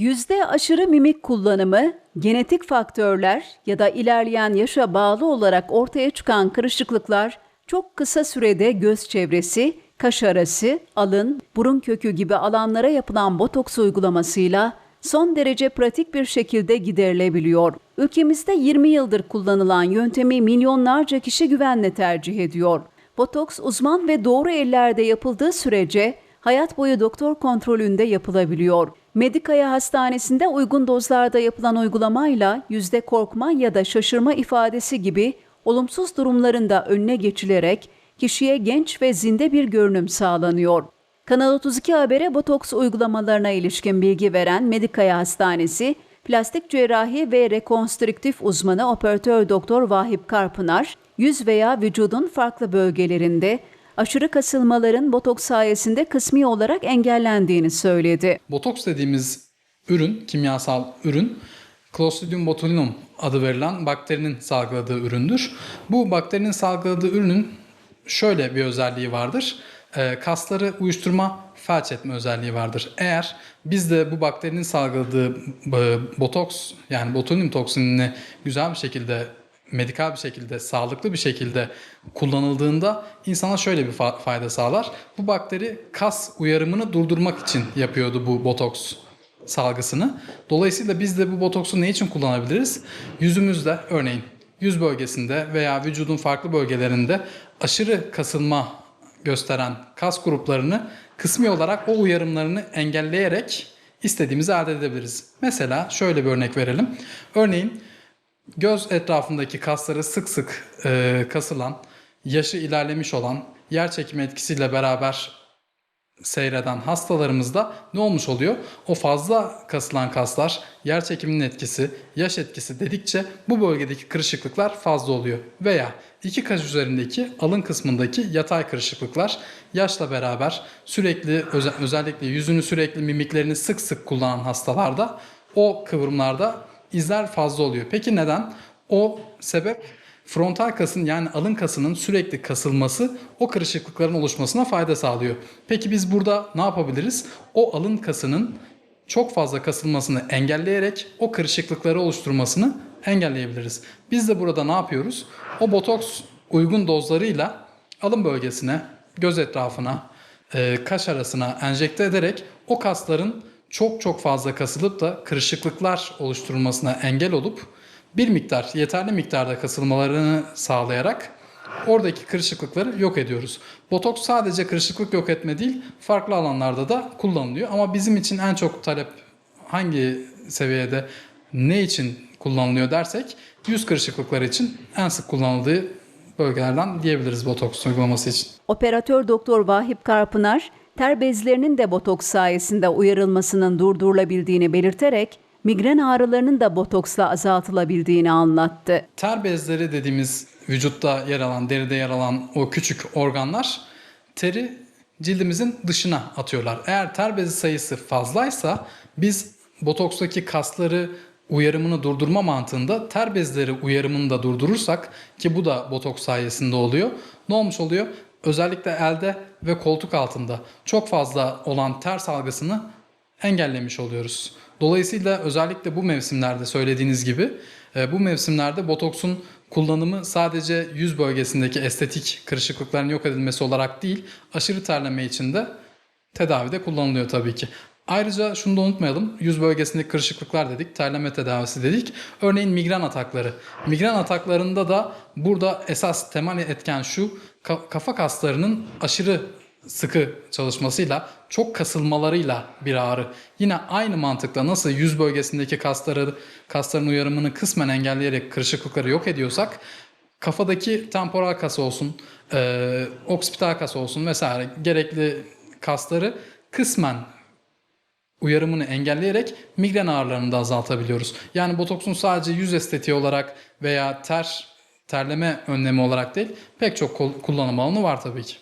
Yüzde aşırı mimik kullanımı, genetik faktörler ya da ilerleyen yaşa bağlı olarak ortaya çıkan kırışıklıklar çok kısa sürede göz çevresi, kaş arası, alın, burun kökü gibi alanlara yapılan botoks uygulamasıyla son derece pratik bir şekilde giderilebiliyor. Ülkemizde 20 yıldır kullanılan yöntemi milyonlarca kişi güvenle tercih ediyor. Botoks uzman ve doğru ellerde yapıldığı sürece hayat boyu doktor kontrolünde yapılabiliyor. Medikaya Hastanesi'nde uygun dozlarda yapılan uygulamayla yüzde korkma ya da şaşırma ifadesi gibi olumsuz durumların da önüne geçilerek kişiye genç ve zinde bir görünüm sağlanıyor. Kanal 32 Haber'e botoks uygulamalarına ilişkin bilgi veren Medikaya Hastanesi, plastik cerrahi ve rekonstrüktif uzmanı operatör doktor Vahip Karpınar, yüz veya vücudun farklı bölgelerinde aşırı kasılmaların botoks sayesinde kısmi olarak engellendiğini söyledi. Botoks dediğimiz ürün, kimyasal ürün Clostridium botulinum adı verilen bakterinin salgıladığı üründür. Bu bakterinin salgıladığı ürünün şöyle bir özelliği vardır. Ee, kasları uyuşturma, felç etme özelliği vardır. Eğer biz de bu bakterinin salgıladığı e, botoks yani botulinum toksinini güzel bir şekilde medikal bir şekilde, sağlıklı bir şekilde kullanıldığında insana şöyle bir fa- fayda sağlar. Bu bakteri kas uyarımını durdurmak için yapıyordu bu botoks salgısını. Dolayısıyla biz de bu botoksu ne için kullanabiliriz? Yüzümüzde örneğin yüz bölgesinde veya vücudun farklı bölgelerinde aşırı kasılma gösteren kas gruplarını kısmi olarak o uyarımlarını engelleyerek istediğimizi elde edebiliriz. Mesela şöyle bir örnek verelim. Örneğin göz etrafındaki kasları sık sık e, kasılan, yaşı ilerlemiş olan, yer çekimi etkisiyle beraber seyreden hastalarımızda ne olmuş oluyor? O fazla kasılan kaslar, yer çekiminin etkisi, yaş etkisi dedikçe bu bölgedeki kırışıklıklar fazla oluyor. Veya iki kaş üzerindeki alın kısmındaki yatay kırışıklıklar yaşla beraber sürekli öze- özellikle yüzünü sürekli mimiklerini sık sık kullanan hastalarda o kıvrımlarda izler fazla oluyor. Peki neden? O sebep frontal kasın yani alın kasının sürekli kasılması o kırışıklıkların oluşmasına fayda sağlıyor. Peki biz burada ne yapabiliriz? O alın kasının çok fazla kasılmasını engelleyerek o kırışıklıkları oluşturmasını engelleyebiliriz. Biz de burada ne yapıyoruz? O botoks uygun dozlarıyla alın bölgesine, göz etrafına, e, kaş arasına enjekte ederek o kasların çok çok fazla kasılıp da kırışıklıklar oluşturulmasına engel olup bir miktar, yeterli miktarda kasılmalarını sağlayarak oradaki kırışıklıkları yok ediyoruz. Botoks sadece kırışıklık yok etme değil, farklı alanlarda da kullanılıyor. Ama bizim için en çok talep hangi seviyede, ne için kullanılıyor dersek, yüz kırışıklıkları için en sık kullanıldığı bölgelerden diyebiliriz botoks uygulaması için. Operatör doktor Vahip Karpınar, ter bezlerinin de botoks sayesinde uyarılmasının durdurulabildiğini belirterek migren ağrılarının da botoksla azaltılabildiğini anlattı. Ter bezleri dediğimiz vücutta yer alan, deride yer alan o küçük organlar teri cildimizin dışına atıyorlar. Eğer ter bezi sayısı fazlaysa biz botokstaki kasları uyarımını durdurma mantığında ter bezleri uyarımını da durdurursak ki bu da botoks sayesinde oluyor. Ne olmuş oluyor? Özellikle elde ve koltuk altında çok fazla olan ter salgısını engellemiş oluyoruz. Dolayısıyla özellikle bu mevsimlerde söylediğiniz gibi e, bu mevsimlerde botoksun kullanımı sadece yüz bölgesindeki estetik kırışıklıkların yok edilmesi olarak değil, aşırı terleme için de tedavide kullanılıyor tabii ki. Ayrıca şunu da unutmayalım. Yüz bölgesindeki kırışıklıklar dedik, terleme tedavisi dedik. Örneğin migren atakları. Migren ataklarında da burada esas temel etken şu, kafa kaslarının aşırı sıkı çalışmasıyla, çok kasılmalarıyla bir ağrı. Yine aynı mantıkla nasıl yüz bölgesindeki kasları, kasların uyarımını kısmen engelleyerek kırışıklıkları yok ediyorsak, kafadaki temporal kas olsun, e, oksipital kas olsun vesaire gerekli kasları kısmen uyarımını engelleyerek migren ağrılarını da azaltabiliyoruz. Yani botoksun sadece yüz estetiği olarak veya ter terleme önlemi olarak değil pek çok kullanım alanı var tabii ki.